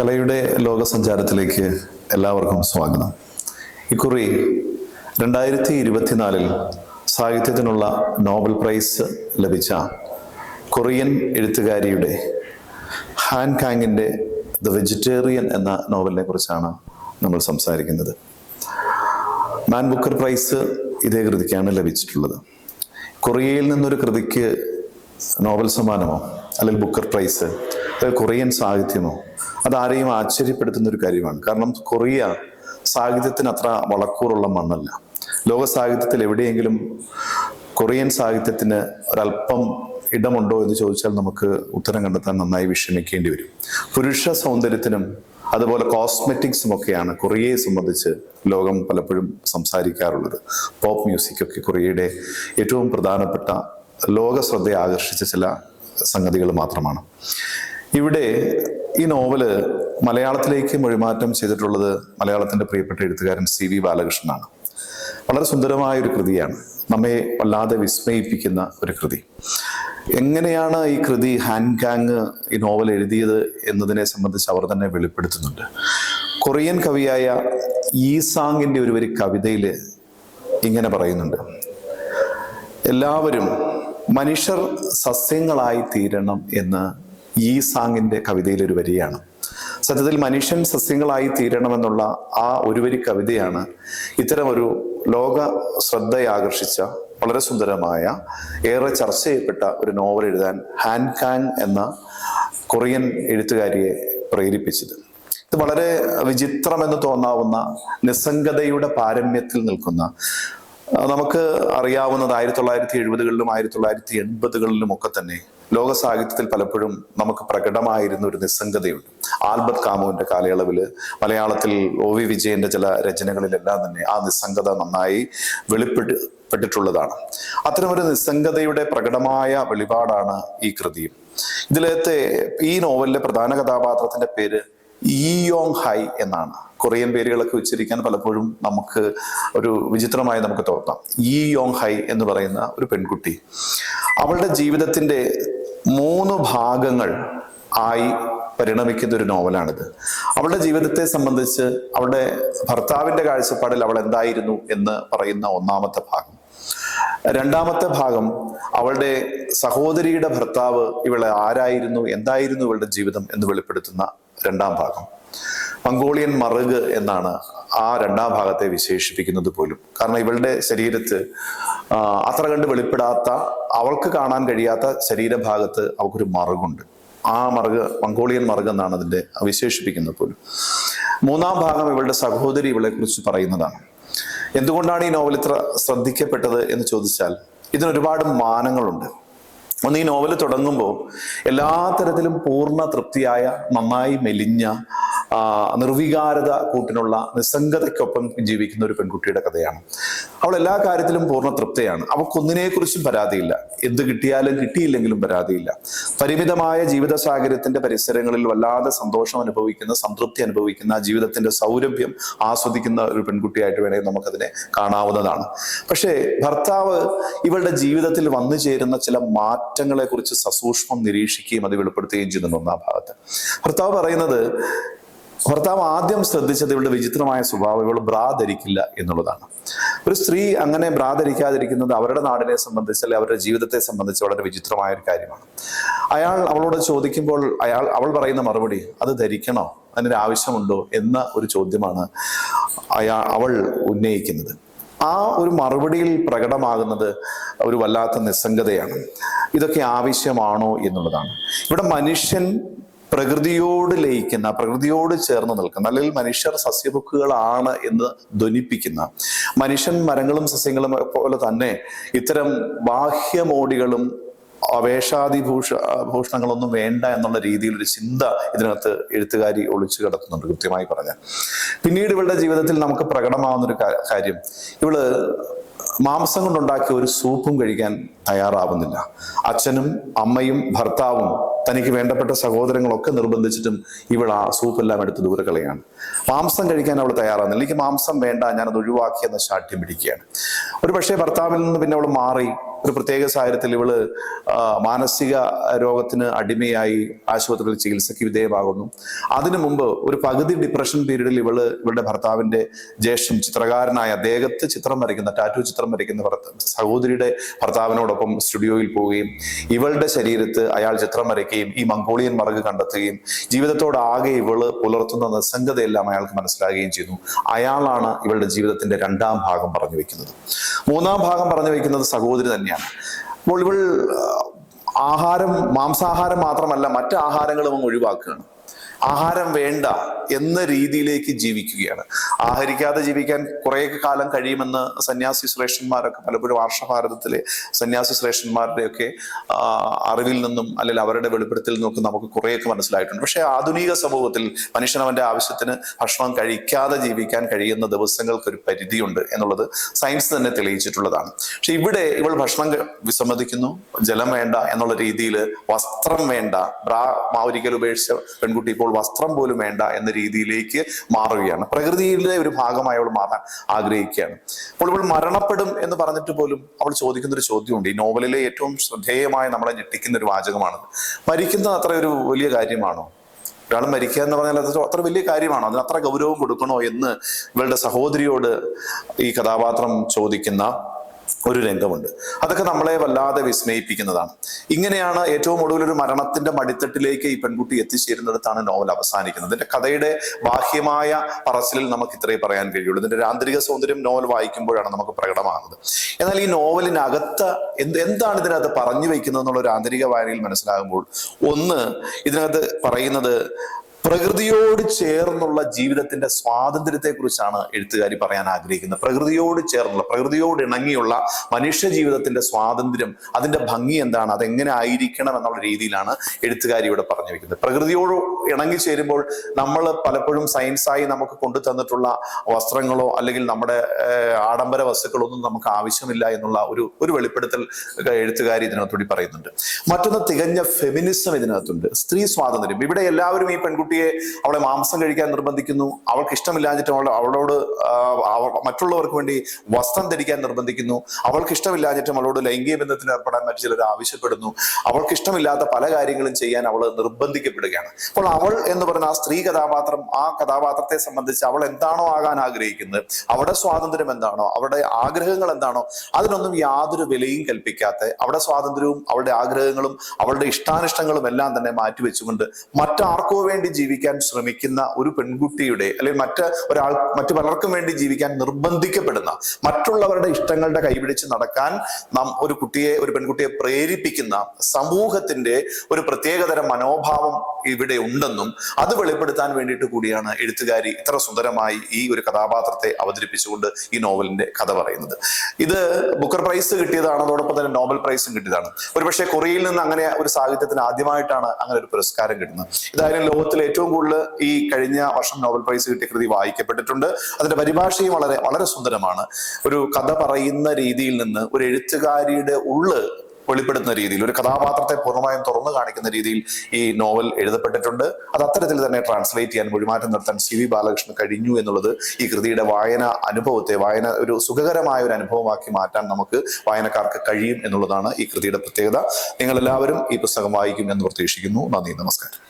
കലയുടെ ലോകസഞ്ചാരത്തിലേക്ക് എല്ലാവർക്കും സ്വാഗതം. ഇക്കുറി രണ്ടായിരത്തി ഇരുപത്തിനാലിൽ സാഹിത്യത്തിനുള്ള നോബൽ പ്രൈസ് ലഭിച്ച കൊറിയൻ എഴുത്തുകാരിയുടെ ഹാൻ കാങ്ങിന്റെ ദ വെജിറ്റേറിയൻ എന്ന നോവലിനെ കുറിച്ചാണ് നമ്മൾ സംസാരിക്കുന്നത്. മാൻ ബുക്കർ പ്രൈസ് ഇതേ കൃതിക്കാണ് ലഭിച്ചിട്ടുള്ളത്. കൊറിയയിൽ നിന്നൊരു കൃതിക്ക് നോബൽ സമ്മാനമോ അല്ലെങ്കിൽ ബുക്കർ പ്രൈസ് അല്ലെങ്കിൽ കൊറിയൻ സാഹിത്യമോ? അതാരെയും ആശ്ചര്യപ്പെടുത്തുന്ന ഒരു കാര്യമാണ്. കാരണം കൊറിയ സാഹിത്യത്തിന് അത്ര വളക്കൂറുള്ള മണ്ണല്ല. ലോക സാഹിത്യത്തിൽ എവിടെയെങ്കിലും കൊറിയൻ സാഹിത്യത്തിന് ഒരല്പം ഇടമുണ്ടോ എന്ന് ചോദിച്ചാൽ നമുക്ക് ഉത്തരം കണ്ടെത്താൻ നന്നായി വിഷമിക്കേണ്ടി വരും. പുരുഷ സൗന്ദര്യത്തിനും അതുപോലെ കോസ്മെറ്റിക്സും ഒക്കെയാണ് കൊറിയയെ സംബന്ധിച്ച് ലോകം പലപ്പോഴും സംസാരിക്കാറുള്ളത്. പോപ്പ് മ്യൂസിക് ഒക്കെ കൊറിയയുടെ ഏറ്റവും പ്രധാനപ്പെട്ട ലോക ശ്രദ്ധയെ ആകർഷിച്ച ചില സംഗതികൾ മാത്രമാണ്. ഇവിടെ ഈ നോവൽ മലയാളത്തിലേക്ക് മൊഴിമാറ്റം ചെയ്തിട്ടുള്ളത് മലയാളത്തിന്റെ പ്രിയപ്പെട്ട എഴുത്തുകാരൻ സി വി ബാലകൃഷ്ണനാണ്. വളരെ സുന്ദരമായ ഒരു കൃതിയാണ്. നമ്മെ വല്ലാതെ വിസ്മയിപ്പിക്കുന്ന ഒരു കൃതി. എങ്ങനെയാണ് ഈ കൃതി ഹാൻകാങ് ഈ നോവൽ എഴുതിയത് എന്നതിനെ സംബന്ധിച്ച് അവർ തന്നെ വെളിപ്പെടുത്തുന്നുണ്ട്. കൊറിയൻ കവിയായ ഈസാങ്ങിന്റെ ഒരു വരി കവിതയിൽ ഇങ്ങനെ പറയുന്നുണ്ട്. എല്ലാവരും മനുഷ്യർ സസ്യങ്ങളായി തീരണം എന്ന് ഈ സാങ്ങിന്റെ കവിതയിൽ ഒരു വരിയാണ്. സത്യത്തിൽ മനുഷ്യൻ സസ്യങ്ങളായി തീരണമെന്നുള്ള ആ ഒരു വരി കവിതയാണ് ഇത്തരം ഒരു ലോക ശ്രദ്ധയാകർഷിച്ച വളരെ സുന്ദരമായ ഏറെ ചർച്ച ചെയ്യപ്പെട്ട ഒരു നോവൽ എഴുതാൻ ഹാൻ കാങ് എന്ന കൊറിയൻ എഴുത്തുകാരിയെ പ്രേരിപ്പിച്ചത്. ഇത് വളരെ വിചിത്രമെന്ന് തോന്നാവുന്ന നിസ്സംഗതയുടെ പാരമ്യത്തിൽ നിൽക്കുന്ന നമുക്ക് അറിയാവുന്നത് ആയിരത്തി തൊള്ളായിരത്തി എഴുപതുകളിലും ആയിരത്തി തൊള്ളായിരത്തി എൺപതുകളിലും ഒക്കെ തന്നെ ലോക സാഹിത്യത്തിൽ പലപ്പോഴും നമുക്ക് പ്രകടമായിരുന്ന ഒരു നിസ്സംഗതയുണ്ട്. ആൽബർട്ട് കാമുവിന്റെ കാലയളവിൽ മലയാളത്തിൽ ഒ വി വിജയന്റെ ചില രചനകളിലെല്ലാം തന്നെ ആ നിസ്സംഗത നന്നായി വെളിപ്പെട്ട് പെട്ടിട്ടുള്ളതാണ്. അത്തരമൊരു നിസ്സംഗതയുടെ പ്രകടമായ വെളിപാടാണ് ഈ കൃതിയും. ഇതിലത്തെ ഈ നോവലിലെ പ്രധാന കഥാപാത്രത്തിന്റെ പേര് ഇയോങ് ഹൈ എന്നാണ്. കൊറിയൻ പേരുകളൊക്കെ ഉച്ചരിക്കാൻ പലപ്പോഴും നമുക്ക് ഒരു വിചിത്രമായി നമുക്ക് തോന്നാം. ഈ യോങ് ഹൈ എന്ന് പറയുന്ന ഒരു പെൺകുട്ടി. അവളുടെ ജീവിതത്തിന്റെ മൂന്ന് ഭാഗങ്ങൾ ആയി പരിണമിക്കുന്ന ഒരു നോവലാണിത്. അവളുടെ ജീവിതത്തെ സംബന്ധിച്ച് അവളുടെ ഭർത്താവിന്റെ കാഴ്ചപ്പാടിൽ അവൾ എന്തായിരുന്നു എന്ന് പറയുന്ന ഒന്നാമത്തെ ഭാഗം. രണ്ടാമത്തെ ഭാഗം അവളുടെ സഹോദരിയുടെ ഭർത്താവ് ഇവളെ ആരായിരുന്നു എന്തായിരുന്നു ഇവളുടെ ജീവിതം എന്ന് വെളിപ്പെടുത്തുന്ന രണ്ടാം ഭാഗം. മംഗോളിയൻ മറുക് എന്നാണ് ആ രണ്ടാം ഭാഗത്തെ വിശേഷിപ്പിക്കുന്നത് പോലും. കാരണം ഇവളുടെ ശരീരത്ത് അത്ര കണ്ട് വെളിപ്പെടാത്ത അവൾക്ക് കാണാൻ കഴിയാത്ത ശരീരഭാഗത്ത് അവൾക്കൊരു മറുകുണ്ട്. ആ മറുക് മംഗോളിയൻ മറുക് എന്നാണ് അതിന്റെ വിശേഷിപ്പിക്കുന്നത് പോലും. മൂന്നാം ഭാഗം ഇവളുടെ സഹോദരി ഇവളെ കുറിച്ച് പറയുന്നതാണ്. എന്തുകൊണ്ടാണ് ഈ നോവൽ ഇത്ര ശ്രദ്ധിക്കപ്പെട്ടത് എന്ന് ചോദിച്ചാൽ ഇതിനൊരുപാട് മാനങ്ങളുണ്ട്. ഒന്ന് ഈ നോവൽ തുടങ്ങുമ്പോൾ എല്ലാ തരത്തിലും പൂർണ തൃപ്തിയായ നന്നായി മെലിഞ്ഞ നിർവികാരത കൂട്ടിനുള്ള നിസ്സംഗതയ്ക്കൊപ്പം ജീവിക്കുന്ന ഒരു പെൺകുട്ടിയുടെ കഥയാണ്. അവൾ എല്ലാ കാര്യത്തിലും പൂർണ തൃപ്തയാണ്. അവൾക്കൊന്നിനെ കുറിച്ചും പരാതിയില്ല. എന്ത് കിട്ടിയാലും കിട്ടിയില്ലെങ്കിലും പരാതിയില്ല. പരിമിതമായ ജീവിത സാഹചര്യത്തിന്റെ പരിസരങ്ങളിൽ വല്ലാതെ സന്തോഷം അനുഭവിക്കുന്ന സംതൃപ്തി അനുഭവിക്കുന്ന ജീവിതത്തിന്റെ സൗരഭ്യം ആസ്വദിക്കുന്ന ഒരു പെൺകുട്ടിയായിട്ട് വേണമെങ്കിൽ നമുക്കതിനെ കാണാവുന്നതാണ്. പക്ഷേ ഭർത്താവ് ഇവളുടെ ജീവിതത്തിൽ വന്നു ചേരുന്ന ചില മാറ്റങ്ങളെക്കുറിച്ച് സസൂക്ഷ്മം നിരീക്ഷിക്കുകയും അത് വെളിപ്പെടുത്തുകയും ചെയ്യുന്നുണ്ട് ഒന്നാം ഭാഗത്ത്. ഭർത്താവ് പറയുന്നത് ഭർത്താവ് ആദ്യം ശ്രദ്ധിച്ചത് ഇവളുടെ വിചിത്രമായ സ്വഭാവം ഇവൾ ബ്രാ ധരിക്കില്ല എന്നുള്ളതാണ്. ഒരു സ്ത്രീ അങ്ങനെ ബ്രാ ധരിക്കാതിരിക്കുന്നത് അവരുടെ നാടിനെ സംബന്ധിച്ച് അല്ലെങ്കിൽ അവരുടെ ജീവിതത്തെ സംബന്ധിച്ച് വളരെ വിചിത്രമായ ഒരു കാര്യമാണ്. അയാൾ അവളോട് ചോദിക്കുമ്പോൾ അയാൾ അവൾ പറയുന്ന മറുപടി അത് ധരിക്കണോ? അതിനൊരു ആവശ്യമുണ്ടോ? എന്ന ഒരു ചോദ്യമാണ് അയാൾ അവൾ ഉന്നയിക്കുന്നത്. ആ ഒരു മറുപടിയിൽ പ്രകടമാകുന്നത് ഒരു വല്ലാത്ത നിസ്സംഗതയാണ്. ഇതൊക്കെ ആവശ്യമാണോ എന്നുള്ളതാണ്. ഇവിടെ മനുഷ്യൻ പ്രകൃതിയോട് ലയിക്കുന്ന പ്രകൃതിയോട് ചേർന്ന് നിൽക്കുന്ന അല്ലെങ്കിൽ മനുഷ്യർ സസ്യബുക്കുകളാണ് എന്ന് ധ്വനിപ്പിക്കുന്ന മനുഷ്യൻ മരങ്ങളും സസ്യങ്ങളും പോലെ തന്നെ ഇത്തരം ബാഹ്യമോടികളും വേഷാദിഭൂഷ ഭൂഷണങ്ങളൊന്നും വേണ്ട എന്നുള്ള രീതിയിൽ ഒരു ചിന്ത ഇതിനകത്ത് എഴുത്തുകാരി ഒളിച്ചു കിടത്തുന്നുണ്ട് കൃത്യമായി പറഞ്ഞാൽ. പിന്നീട് ഇവളുടെ ജീവിതത്തിൽ നമുക്ക് പ്രകടമാവുന്ന ഒരു കാര്യം. ഇവൾ മാംസം കൊണ്ടുണ്ടാക്കിയ ഒരു സൂപ്പും കഴിക്കാൻ തയ്യാറാവുന്നില്ല. അച്ഛനും അമ്മയും ഭർത്താവും തനിക്ക് വേണ്ടപ്പെട്ട സഹോദരങ്ങളൊക്കെ നിർബന്ധിച്ചിട്ടും ഇവൾ ആ സൂപ്പെല്ലാം എടുത്ത് ദൂരെ കളയാണ്. മാംസം കഴിക്കാൻ അവൾ തയ്യാറാകുന്നില്ല. എനിക്ക് മാംസം വേണ്ട ഞാനത് ഒഴിവാക്കിയെന്ന ശാഠ്യം പിടിക്കുകയാണ്. ഒരു പക്ഷേ ഭർത്താവിൽ നിന്ന് പിന്നെ അവൾ മാറി. ഒരു പ്രത്യേക സാഹചര്യത്തിൽ ഇവൾ മാനസിക രോഗത്തിന് അടിമയായി ആശുപത്രിയിൽ ചികിത്സയ്ക്ക് വിധേയമാകുന്നു. അതിനു മുമ്പ് ഒരു പകുതി ഡിപ്രഷൻ പീരീഡിൽ ഇവൾ ഇവളുടെ ഭർത്താവിന്റെ ജ്യേഷ്ഠം ചിത്രകാരനായ ദേഹത്ത് ചിത്രം വരയ്ക്കുന്ന ടാറ്റു ചിത്രം വരയ്ക്കുന്ന സഹോദരിയുടെ ഭർത്താവിനോടൊപ്പം സ്റ്റുഡിയോയിൽ പോവുകയും ഇവളുടെ ശരീരത്ത് അയാൾ ചിത്രം വരയ്ക്കുകയും ഈ മംഗോളിയൻ മറക് കണ്ടെത്തുകയും ജീവിതത്തോടാകെ ഇവൾ പുലർത്തുന്ന നിസ്സംഗതയെല്ലാം അയാൾക്ക് മനസ്സിലാകുകയും ചെയ്യുന്നു. അയാളാണ് ഇവളുടെ ജീവിതത്തിന്റെ രണ്ടാം ഭാഗം പറഞ്ഞു വെക്കുന്നത്. മൂന്നാം ഭാഗം പറഞ്ഞു വെക്കുന്നത് സഹോദരി തന്നെയാണ്. അപ്പോൾ ഇവൾ ആഹാരം മാംസാഹാരം മാത്രമല്ല മറ്റ് ആഹാരങ്ങളും ഒഴിവാക്കുകയാണ്. ആഹാരം വേണ്ട എന്ന രീതിയിലേക്ക് ജീവിക്കുകയാണ്. ആഹരിക്കാതെ ജീവിക്കാൻ കുറേ കാലം കഴിയുമെന്ന് സന്യാസി ശ്രേഷ്ഠന്മാരൊക്കെ പലപ്പോഴും ആർഷഭാരതത്തിലെ സന്യാസി ശ്രേഷ്ഠന്മാരുടെയൊക്കെ അറിവിൽ നിന്നും അല്ലെങ്കിൽ അവരുടെ വെളിപ്പെടുത്തിൽ നിന്നൊക്കെ നമുക്ക് കുറേയൊക്കെ മനസ്സിലായിട്ടുണ്ട്. പക്ഷേ ആധുനിക സമൂഹത്തിൽ മനുഷ്യൻ അവന്റെ ആവശ്യത്തിന് ഭക്ഷണം കഴിക്കാതെ ജീവിക്കാൻ കഴിയുന്ന ദിവസങ്ങൾക്ക് ഒരു പരിധിയുണ്ട് എന്നുള്ളത് സയൻസ് തന്നെ തെളിയിച്ചിട്ടുള്ളതാണ്. പക്ഷെ ഇവിടെ ഇവൾ ഭക്ഷണം വിസമ്മതിക്കുന്നു ജലം വേണ്ട എന്നുള്ള രീതിയിൽ വസ്ത്രം വേണ്ട ബ്രാ മാവരിക്കൽ ഉപേക്ഷിച്ച പെൺകുട്ടി ഇപ്പോൾ വസ്ത്രം പോലും വേണ്ട എന്ന രീതിയിലേക്ക് മാറുകയാണ്. പ്രകൃതിയിലെ ഒരു ഭാഗമായി അവൾ മാറാൻ ആഗ്രഹിക്കുകയാണ്. അപ്പോൾ ഇവൾ മരണപ്പെടും എന്ന് പറഞ്ഞിട്ട് പോലും അവൾ ചോദിക്കുന്ന ഒരു ചോദ്യമുണ്ട്. ഈ നോവലിലെ ഏറ്റവും ശ്രദ്ധേയമായ നമ്മളെ ഞെട്ടിക്കുന്ന ഒരു വാചകമാണത് മരിക്കുന്നത് അത്ര ഒരു വലിയ കാര്യമാണോ? ഒരാൾ മരിക്കുക എന്ന് പറഞ്ഞാൽ അത് അത്ര വലിയ കാര്യമാണോ? അതിന് അത്ര ഗൗരവം കൊടുക്കണോ എന്ന് ഇവളുടെ സഹോദരിയോട് ഈ കഥാപാത്രം ചോദിക്കുന്ന ഒരു രംഗമുണ്ട്. അതൊക്കെ നമ്മളെ വല്ലാതെ വിസ്മയിപ്പിക്കുന്നതാണ്. ഇങ്ങനെയാണ് ഏറ്റവും ഒടുവിൽ ഒരു മരണത്തിന്റെ മടിത്തട്ടിലേക്ക് ഈ പെൺകുട്ടി എത്തിച്ചേരുന്നിടത്താണ് നോവൽ അവസാനിക്കുന്നത്. ഇതിന്റെ കഥയുടെ ബാഹ്യമായ പറച്ചിലിൽ നമുക്ക് ഇത്രേ പറയാൻ കഴിയുള്ളൂ. ഇതിന്റെ ഒരു ആന്തരിക സൗന്ദര്യം നോവൽ വായിക്കുമ്പോഴാണ് നമുക്ക് പ്രകടമാകുന്നത്. എന്നാൽ ഈ നോവലിനകത്ത് എന്ത് എന്താണ് ഇതിനകത്ത് പറഞ്ഞു വയ്ക്കുന്നത് എന്നുള്ള ഒരു ആന്തരിക വായനയിൽ മനസ്സിലാകുമ്പോൾ ഒന്ന് ഇതിനകത്ത് പറയുന്നത് പ്രകൃതിയോട് ചേർന്നുള്ള ജീവിതത്തിന്റെ സ്വാതന്ത്ര്യത്തെ കുറിച്ചാണ് എഴുത്തുകാരി പറയാൻ ആഗ്രഹിക്കുന്നത്. പ്രകൃതിയോട് ചേർന്നുള്ള പ്രകൃതിയോട് ഇണങ്ങിയുള്ള മനുഷ്യ ജീവിതത്തിന്റെ സ്വാതന്ത്ര്യം അതിന്റെ ഭംഗി എന്താണ് അതെങ്ങനെ ആയിരിക്കണം എന്നുള്ള രീതിയിലാണ് എഴുത്തുകാരി ഇവിടെ പറഞ്ഞു വെക്കുന്നത്. പ്രകൃതിയോട് ഇണങ്ങി ചേരുമ്പോൾ നമ്മൾ പലപ്പോഴും സയൻസായി നമുക്ക് കൊണ്ടു തന്നിട്ടുള്ള വസ്ത്രങ്ങളോ അല്ലെങ്കിൽ നമ്മുടെ ആഡംബര വസ്തുക്കളോ ഒന്നും നമുക്ക് ആവശ്യമില്ല എന്നുള്ള ഒരു ഒരു വെളിപ്പെടുത്തൽ എഴുത്തുകാരി ഇതിനകത്തൂടി പറയുന്നുണ്ട്. മറ്റൊന്ന് തികഞ്ഞ ഫെമിനിസം ഇതിനകത്തുണ്ട്. സ്ത്രീ സ്വാതന്ത്ര്യം. ഇവിടെ എല്ലാവരും ഈ പെൺകുട്ടിയെ അവളെ മാംസം കഴിക്കാൻ നിർബന്ധിക്കുന്നു. അവൾക്ക് ഇഷ്ടമില്ലാഞ്ഞിട്ട് അവൾ അവളോട് മറ്റുള്ളവർക്ക് വേണ്ടി വസ്ത്രം ധരിക്കാൻ നിർബന്ധിക്കുന്നു. അവൾക്ക് ഇഷ്ടമില്ലാഞ്ഞിട്ടും അവളോട് ലൈംഗിക ബന്ധത്തിന് ഏർപ്പെടാൻ മറ്റു ചിലർ ആവശ്യപ്പെടുന്നു. അവൾക്ക് ഇഷ്ടമില്ലാത്ത പല കാര്യങ്ങളും ചെയ്യാൻ അവൾ നിർബന്ധിക്കപ്പെടുകയാണ്. അപ്പോൾ അവൾ എന്ന് പറയുന്ന ആ സ്ത്രീ കഥാപാത്രം ആ കഥാപാത്രത്തെ സംബന്ധിച്ച് അവൾ എന്താണോ ആകാൻ ആഗ്രഹിക്കുന്നത് അവിടെ സ്വാതന്ത്ര്യം എന്താണോ അവിടെ ആഗ്രഹങ്ങൾ എന്താണോ അതിനൊന്നും യാതൊരു വിലയും കൽപ്പിക്കാത്ത അവിടെ സ്വാതന്ത്ര്യവും അവളുടെ ആഗ്രഹങ്ങളും അവളുടെ ഇഷ്ടാനിഷ്ടങ്ങളും എല്ലാം തന്നെ മാറ്റിവെച്ചുകൊണ്ട് മറ്റാർക്കോ വേണ്ടി ജീവിക്കാൻ ശ്രമിക്കുന്ന ഒരു പെൺകുട്ടിയുടെ അല്ലെങ്കിൽ മറ്റ് ഒരാൾ മറ്റു പലർക്കും വേണ്ടി ജീവിക്കാൻ നിർബന്ധിക്കപ്പെടുന്ന മറ്റുള്ളവരുടെ ഇഷ്ടങ്ങളുടെ കൈപിടിച്ച് നടക്കാൻ നാം ഒരു കുട്ടിയെ ഒരു പെൺകുട്ടിയെ പ്രേരിപ്പിക്കുന്ന സമൂഹത്തിന്റെ ഒരു പ്രത്യേകതരം മനോഭാവം ഇവിടെ ഉണ്ടെന്നും അത് വെളിപ്പെടുത്താൻ വേണ്ടിയിട്ട് കൂടിയാണ് എഴുത്തുകാരി ഇത്ര സുന്ദരമായി ഈ ഒരു കഥാപാത്രത്തെ അവതരിപ്പിച്ചുകൊണ്ട് ഈ നോവലിന്റെ കഥ പറയുന്നത്. ഇത് ബുക്കർ പ്രൈസ് കിട്ടിയതാണ് അതോടൊപ്പം തന്നെ നോബൽ പ്രൈസും കിട്ടിയതാണ്. ഒരുപക്ഷെ കൊറിയയിൽ നിന്ന് അങ്ങനെ ഒരു സാഹിത്യത്തിന് ആദ്യമായിട്ടാണ് അങ്ങനെ ഒരു പുരസ്കാരം കിട്ടുന്നത്. ഇതായാലും ലോകത്തിൽ ഏറ്റവും കൂടുതൽ ഈ കഴിഞ്ഞ വർഷം നോബൽ പ്രൈസ് കിട്ടിയ കൃതി വായിക്കപ്പെട്ടിട്ടുണ്ട്. അതിന്റെ പരിഭാഷയും വളരെ വളരെ സുന്ദരമാണ്. ഒരു കഥ പറയുന്ന രീതിയിൽ നിന്ന് ഒരു എഴുത്തുകാരിയുടെ ഉള്ള് വെളിപ്പെടുത്തുന്ന രീതിയിൽ ഒരു കഥാപാത്രത്തെ പൂർണമായും തുറന്നു കാണിക്കുന്ന രീതിയിൽ ഈ നോവൽ എഴുതപ്പെട്ടിട്ടുണ്ട്. അത് അത്തരത്തിൽ തന്നെ ട്രാൻസ്ലേറ്റ് ചെയ്യാൻ മൊഴിമാറ്റം നടത്താൻ സി വി ബാലകൃഷ്ണൻ കഴിഞ്ഞു എന്നുള്ളത് ഈ കൃതിയുടെ വായന അനുഭവത്തെ വായന ഒരു സുഖകരമായ ഒരു അനുഭവമാക്കി മാറ്റാൻ നമുക്ക് വായനക്കാർക്ക് കഴിയും എന്നുള്ളതാണ് ഈ കൃതിയുടെ പ്രത്യേകത. നിങ്ങൾ എല്ലാവരും ഈ പുസ്തകം വായിക്കും എന്ന് പ്രതീക്ഷിക്കുന്നു. നന്ദി നമസ്കാരം.